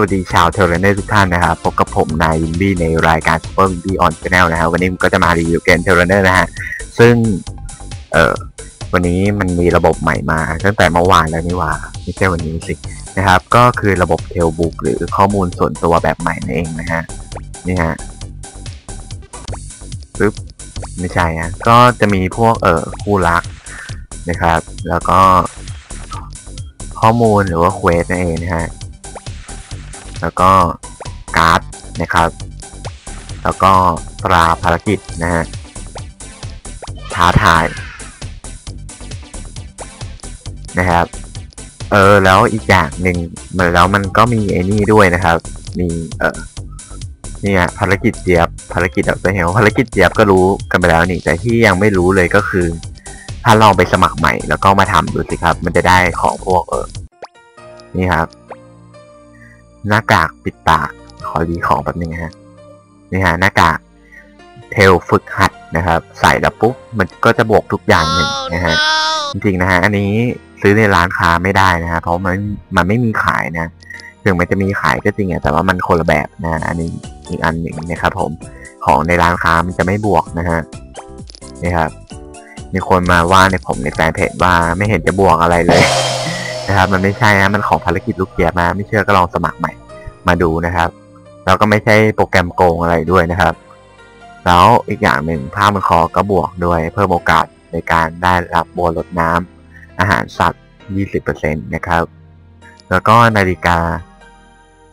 วัสดีชาวเทเลเนอร์ทุกท่านนะครับพบกับผมนายวินบี้ในรายการ Super w i n b y on Channel นะครับวันนี้ก็จะมารีวิวเกมเทเลเนอร์นะฮะซึ่งเอ่อวันนี้มันมีระบบใหม่มาตั้งแต่เมื่อวานแล้วนี่ว่าไม่ใช่วันนี้สินะครับก็คือระบบเทลบุ๊กหรือข้อมูลส่วนตัวแบบใหม่นั่นเองนะฮะนี่ฮะปึ๊บไม่ใช่ฮะก็จะมีพวกเอ่อคู่รักนะครับ แล้วก็ข้อมูลหรือว่าเควสนั่นเองนะฮะ แล้วก็การ์ดนะครับ แล้วก็ตราภารกิจนะฮะท้าทายนะครับ เออแล้วอีกอย่างหนึ่งมันแล้วมันก็มีไอ้นี่ด้วยนะครับ มีเออเนี่ยภารกิจเจี๊ยบภารกิจดรเฮลภารกิจเจี๊ยบก็รู้กันไปแล้วนี่แต่ที่ยังไม่รู้เลยก็คือ ถ้าลองไปสมัครใหม่ แล้วก็มาทำดูสิครับ มันจะได้ของพวกเออนี่ครับ หน้ากากปิดปาก ขอรีของแป๊บนึงนะฮะนี่ฮะหน้ากากเทลฝึกหัดนะครับ ใส่แล้วปุ๊บมันก็จะบวกทุกอย่างหนึ่งนะฮะจริงๆนะฮะอันนี้ซื้อในร้านค้าไม่ได้นะฮะเพราะมันมันไม่มีขายนะถึงมันจะมีขายก็จริงอะแต่ว่ามันคนละแบบนะอันนี้อีกอันหนึ่งนะครับผมของในร้านค้ามันจะไม่บวกนะฮะนี่ครับมีคนมาว่าในผมในแฟนเพจว่าไม่เห็นจะบวกอะไรเลย นะครับ มันไม่ใช่นะมันของภารกิจลูกเกียร์มา ไม่เชื่อก็ลองสมัครใหม่มาดูนะครับแล้วก็ไม่ใช่โปรแกรมโกงอะไรด้วยนะครับ แล้วอีกอย่างหนึ่งผ้ามันคอก็บวกด้วยเพิ่มโอกาสในการได้รับโบนลดน้ำอาหารสัตว์ 20%นะครับ แล้วก็นาฬิกา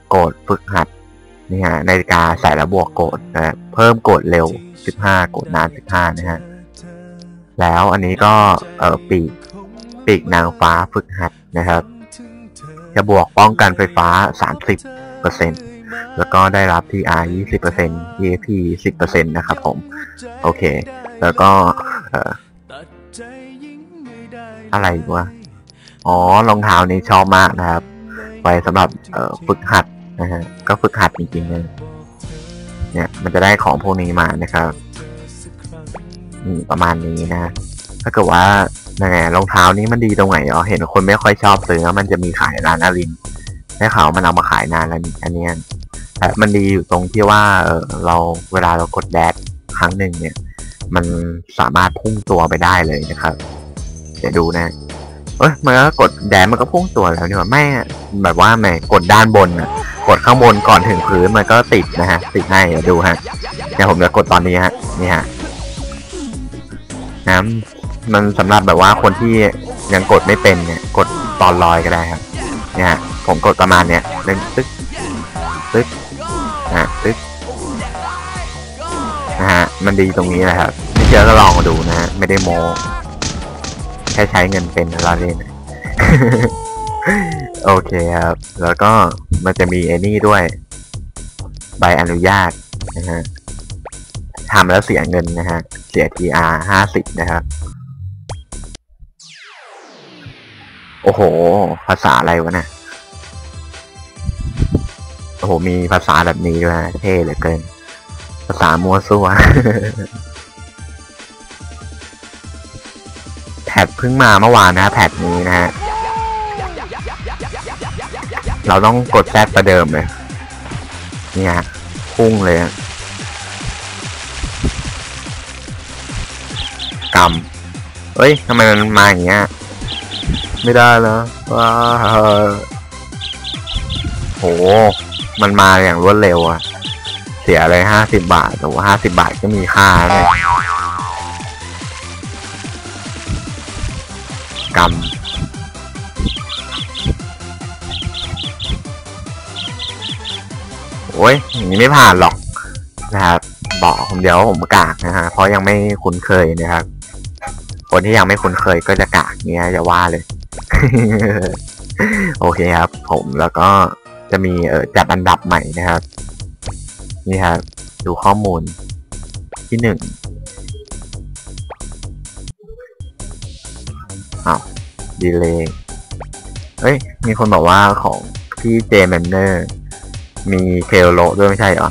โกดฝึกหัดนี่ฮะนาฬิกาใส่แล้วบวกโกดนะเพิ่มโกดเร็ว 15 โกดนาน 15 นะฮะแล้วอันนี้ก็เออปีกปีกนางฟ้าฝึกหัด นะครับ จะบวกป้องกันไฟฟ้า 30%แล้วก็ได้รับ TR 20% EAP 10%นะครับผม โอเค แล้วก็อะไรวะอ๋อรองเท้านี้ชอบมากนะครับ ไว้สำหรับฝึกหัดนะฮะก็ฝึกหัดจริงๆเลยเนี่ยมันจะได้ของพวกนี้มานะครับประมาณนี้นะถ้าเกิดว่า ยังไงรองเท้านี้มันดีตรงไหนอ๋อเห็นคนไม่ค่อยชอบซื้อมันจะมีขายร้านอารินได้ข่าวมันเอามาขายนานแล้วนี่อันเนี้ยแต่มันดีอยู่ตรงที่ว่าเออเราเวลาเรากดแดดครั้งหนึ่งเนี่ย มันสามารถพุ่งตัวไปได้เลยนะครับ เดี๋ยวดูนะเอ้ยมันก็กดแดนมันก็พุ่งตัวแล้วนี่หว่าไม่แบบว่าไม่กดด้านบนอะกดข้างบนก่อนถึงพื้นมันก็ติดนะฮะ ติดให้เดี๋ยวดูฮะเดี๋ยวผมจะกดตอนนี้ฮะนี่ฮะนะ มันสำหรับแบบว่าคนที่ยังกดไม่เป็นเนี่ย กดตอนลอยก็ได้ครับ เนี่ย ผมกดประมาณเนี้ยเล่นตึ๊กตึ๊กนะฮะตึ๊กนะฮะ มันดีตรงนี้แหละครับ ไม่เชื่อก็ลองมาดูนะฮะ ไม่ได้โมแค่ใช้เงินเป็นเราเล่นโอเคครับ แล้วก็มันจะมีไอ้นี่ด้วย ใบอนุญาตนะฮะทำแล้วเสียเงินนะฮะ เสีย TR ห้าสิบนะครับ โอ้โห ภาษาอะไรวะเนะโอ้โห มีภาษาแบบนี้ด้วยนะเท่เหลือเกิน ภาษามัวซัวแพทเพิ่งมาเมื่อวานนะแพทนี้นะฮะ เราต้องกดแซดประเดิมเลย เนี่ฮะพุ่งเลยอะกำเอ้ยทำไมมันมาอย่างเงี้ย ไม่ได้แล้วว้าโห มันมาอย่างรวดเร็วอะเสียเลยห้าสิบบาทแต่ว่าห้าสิบาทก็มีค่าเลยกำโอ้ยอย่างนี้ไม่ผ่านหรอกนะครับบอกผมเดี๋ยวผมกากนะฮะเพราะยังไม่คุ้นเคยนะครับ คนที่ยังไม่คุ้นเคยก็จะกากเนี้ยจะว่าเลย โอเคครับ ผมแล้วก็จะมีเออจัดอันดับใหม่นะครับ นี่ครับดูข้อมูลที่หนึ่งอ้าวดีเลยเฮ้ย มีคนบอกว่าของพี่เจแมนเนอร์มีเคโลโลด้วยไม่ใช่เหรอ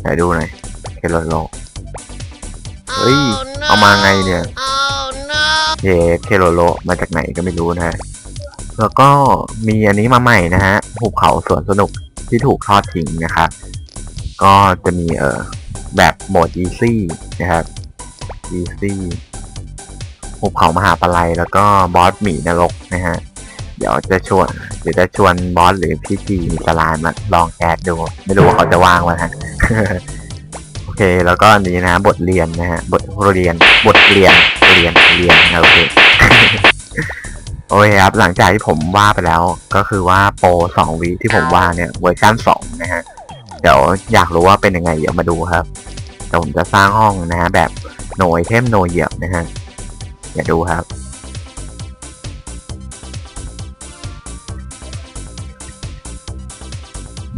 ไหนดูหน่อยเคโลโลเฮ้ย เอามาไงเนี่ย Oh no! เยเคโลโลมาจากไหนก็ไม่รู้นะฮะ แล้วก็มีอันนี้มาใหม่นะฮะ หุบเขาสวนสนุกที่ถูกทอดทิ้งนะครับ ก็จะมีเออแบบโหมด easy นะครับ easy หุบเขามหาปลัยแล้วก็บอสหมีนรกนะฮะ เดี๋ยวจะชวนเดี๋ยวจะชวนบอสหรือพี่จีมีสลายมาลองแอดดู ไม่รู้ว่าเขาจะว่างไหมฮะ เค แล้วก็อันนี้นะบทเรียนนะฮะ บทเรียน บทเรียน เรียน เรียนโอเค โอเคครับ หลังจากที่ผมว่าไปแล้ว ก็คือว่าโปรสองวีที่ผมว่าเนี่ย เวอร์ชันสองนะฮะ เดี๋ยวอยากรู้ว่าเป็นยังไง เดี๋ยวมาดูครับเดี๋ยวผมจะสร้างห้องนะฮะ แบบโนไอเทมโนเหยียบนะฮะอย่าดูครับ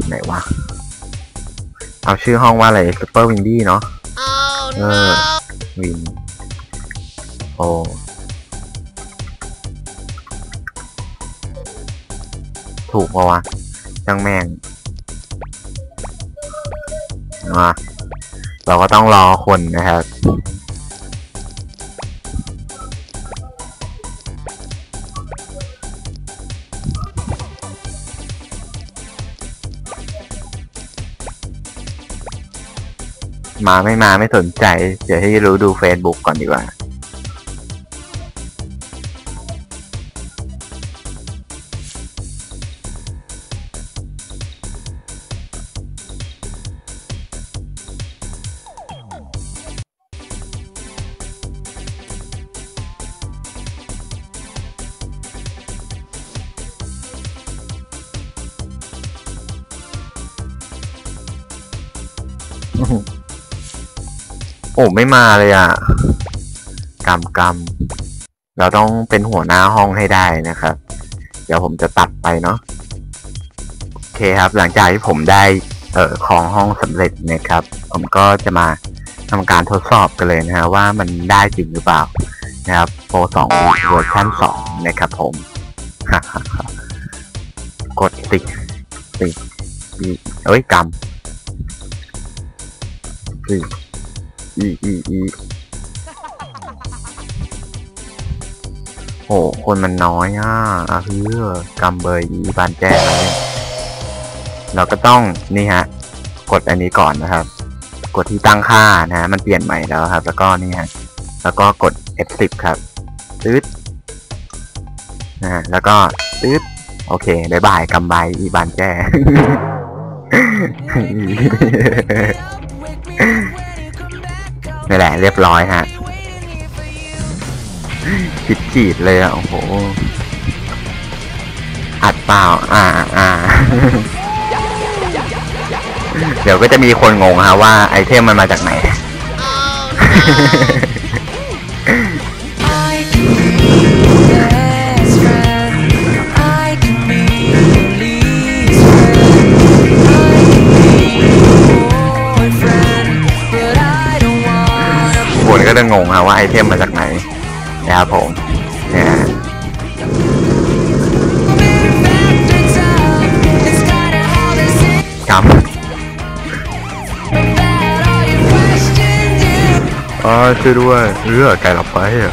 ไหนวะ เอาชื่อห้องว่าอะไร Super Windy เนาะ Oh เออวินโอถูกปะวะจังแม่งมาเราก็ต้องรอคนนะครับ มาไม่มาไม่สนใจ เดี๋ยวให้รู้ดู Facebook ก่อนดีกว่า โอ้ไม่มาเลยอะกำกำเราต้องเป็นหัวหน้าห้องให้ได้นะครับ เดี๋ยวผมจะตัดไปเนาะโอเคครับ หลังจากที่ผมได้เอ่อของห้องสำเร็จนะครับ ผมก็จะมาทำการทดสอบกันเลยนะฮะว่ามันได้จริงหรือเปล่านะครับโปรสองเวอร์ชันสองนะครับผม กดติดติอีเอ้ยกำอี อีอีอีโหคนมันน้อยอะอะเพื่อกำเบอร์อีบานแจ้งเนี่ยเราก็ต้องนี่ฮะ กดอันนี้ก่อนนะครับ กดที่ตั้งค่านะฮะมันเปลี่ยนใหม่แล้วครับ แล้วก็นี่ฮะแล้วก็กด F10 ครับตืดนะฮะแล้วก็ตืดโอเคบายบายกำไบอีบานแจ้ นี่แหละเรียบร้อยฮะจิดจีดเลยอะโอ้โห อัดเปล่า อ่าอ่าเดี๋ยวก็จะมีคนงงฮะว่าไอเทมมันมาจากไหน ก็จะงงฮะว่าไอเทมมาจากไหนนะครับผมเนี่ย be factors out. It's kinda how this is, ครับอ๋อช่วยด้วยเรือไก่หลับไปอะ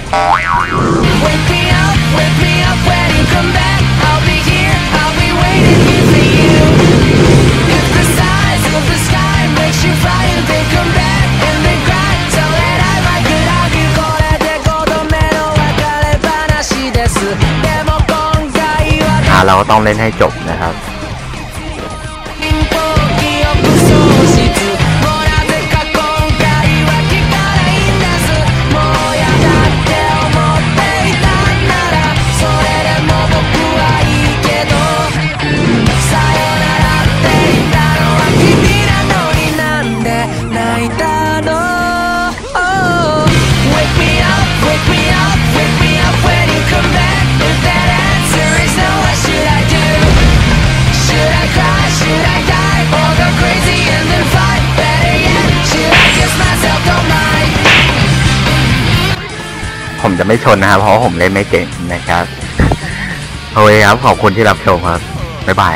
เราก็ต้องเล่นให้จบนะครับ ผมจะไม่ชนนะครับ เพราะผมเล่นไม่เก่งนะครับ โอเคครับ ขอบคุณที่รับชมครับ บ๊ายบาย